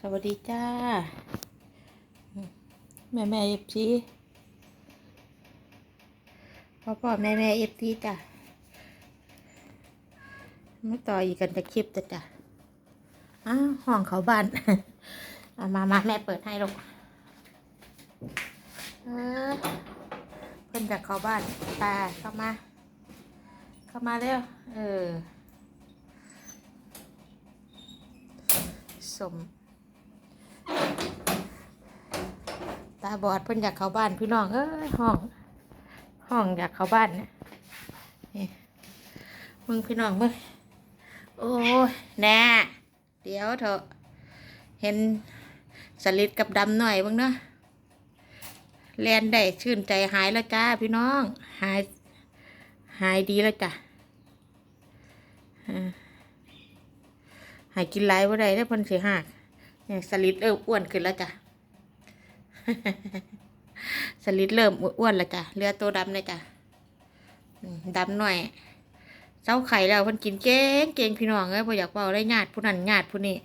สวัสดีจ้า แม่แม่เอฟซีพ่อพ่อแม่แม่เอฟซีจ้ะมาต่ออีกกันจะคลิปจ้ะจ้ะอ้าวห้องเขาบ้านเอามามาแม่เปิดให้ลูกเออเพิ่นจากเขาบ้านตาเข้ามา เข้ามาเร็วเออสม ตาบอดเพิ่นอยากเข้าบ้านพี่น้องเอ้ยห้อง ห้องอยากเข้าบ้านนะนี่มึงพี่น้องมึงโอ้ยแน่เดี๋ยวเถอะเห็นสลิดกับดำหน่อยบ้างเนาะแลนได้ชื่นใจหายแล้วจ้าพี่น้อง หาย หายดีแล้วจ้ะอ่าหายกินไรว่าได้ได้พิ่นสิหักเนี่ยสลิดเริ่มอ้วนขึ้นแล้วจ้ะ สลิดเริ่มอ้วนแล้วจ้ะเรือตัวดำเลยจ้ะดำหน่อยเจ้าไข่แล้วพิ่นกินเก่งเก่งพี่น้องเอ้ยพออยากเบาได้ญาติผู้นั้นญาติผู้นี้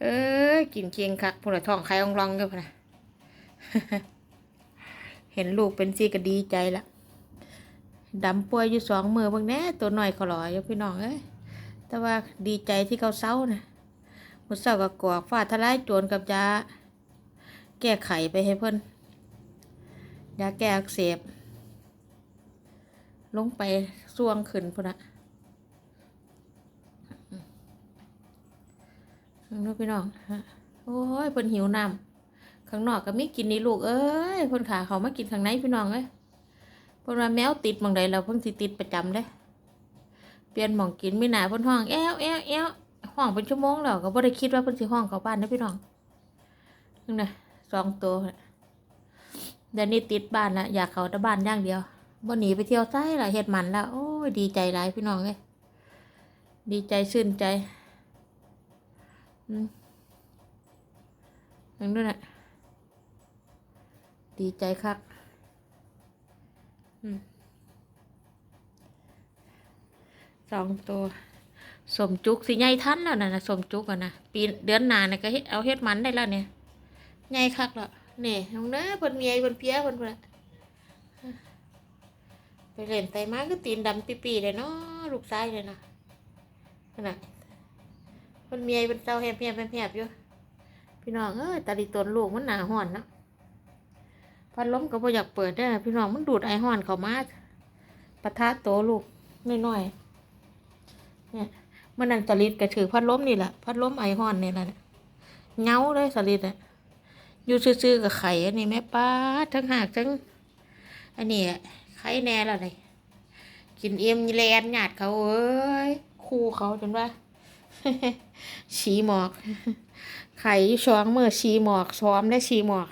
เอ้ยกินเก่งคักผู้ละท้องไข่องรองๆกันพนะเห็นลูกเป็นซี่ก็ดีใจละดำป่วยอยู่สองมือบางแน่ตัวหน่อยขอรอยู่พี่น้องเอ้ยแต่ว่าดีใจที่เขาเศร้านะมุดเศร้ากับกอกฟาดทลายโจรกับยา แก้ไขไปให้เพิ่นยาแก้อักเสบ ลงไปส่วงขึ้นพุ่นอะน้พี่น้องโอ้ยเพิ่นหิวน้ำข้างนอกก็ไม่กินนี่ลูกเอ้ยเพิ่นขาเขามากินข้างในพี่น้องเอ้ยเพิ่นว่าแมวติดมองใดเราเพิ่งสิติดประจำเด้เปลี่ยนหมองกินไม่หนาเพิ่นห้องแอ้วแอ้วแอ้วห้องเป็นชั่วโมงแล้วก็บ่ได้คิดว่าเพิ่นสิห้องเข้าบ้านนะพี่น้องนึงนะ สองตัวเดี๋ยวนี้ติดบ้านละอยากเขาแต่บ้านอย่างเดียวบ่หนีไปเที่ยวไส้ละเฮ็ดมันละโอ้ยดีใจหลายพี่น้องเลยดีใจชื่นใจอืมนั่นด้วยนะดีใจคักอืมสองตัวสมจุกสิใหญ่ทันแล้วนะนะสมจุกอะนะปีเดือนหน้าเนี่ยก็เฮ็ดเอาเฮ็ดมันได้แล้วเนี่ย ใหญ่คักแล้วนี่น้องเด้อเพิ่นเมียเพิ่นเพียเพิ่นพุ่นน่ะไปเล่นไตมาก็ตีนดำปีๆเลยเนาะลูกชายเลยนะขนาดเพิ่นเมียเพิ่นเจ้าแฮบๆแฮบอยู่พี่น้องเอ้ยตาดีตนลูกมันหนาห้อนเนาะพัดล้มก็บ่อยากเปิดเด้อพี่น้องมันดูดไอห้อนเข้ามาปะทะโตลูกน้อยๆเนี่ยมันนั่นสลิดก็ถือพัดล้มนี่แหละพัดล้มไอห้อนนี่แหละเงาเลยสลิดอะ อยู่ซื่อๆกับไข่อันนี้แม่ป้าทั้งหากทั้ง อันนี้อะไข่แน่ละเลยกินเอ็มแลนหยาดเขาเอ้ยคู่เขาจนว่าชีหมอก ไข่ช้องเมื่อชีหมอกซ้อมได้ชีหมอก